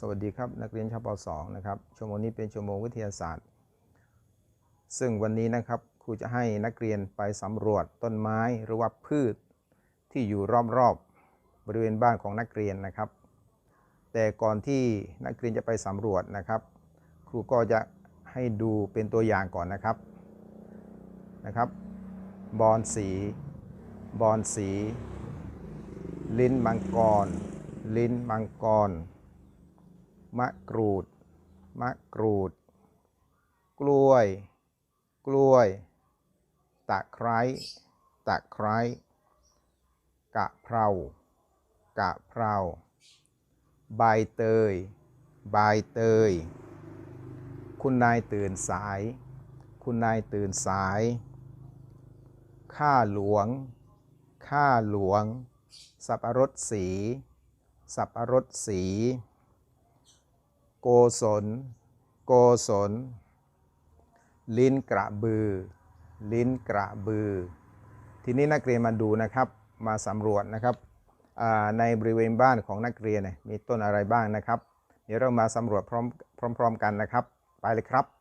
สวัสดีครับ นักเรียนชั้นป .2 นะครับชั่วโมงนี้เป็นชั่วโมงวิทยาศาสตร์ ซึ่งวันนี้นะครับครูจะให้นักเรียนไปสำรวจต้นไม้หรือว่าพืช ที่อยู่รอบๆบริเวณบ้านของนักเรียนนะครับ แต่ก่อนที่นักเรียนจะไปสำรวจนะครับ ครูก็จะให้ดูเป็นตัวอย่างก่อนนะครับนะครับบอนสีบอนสี ลิ้นมังกร ลิ้นมังกร มะกรูด มะกรูด กล้วย กล้วย ตะไคร้ ตะไคร้ กะเพรา กะเพรา ใบเตย ใบเตย คุณนายตื่นสาย คุณนายตื่นสาย ข้าหลวง ข้าหลวง สับปะรดสี สับปะรดสี โกศล โกศล ลิ้นกระบือ ลิ้นกระบือ ทีนี้นักเรียนมาดูนะครับ มาสำรวจนะครับในบริเวณบ้านของนักเรียนมีต้นอะไรบ้างนะครับ เดี๋ยวเรามาสำรวจพร้อมพร้อมๆกันนะครับ ไปเลยครับ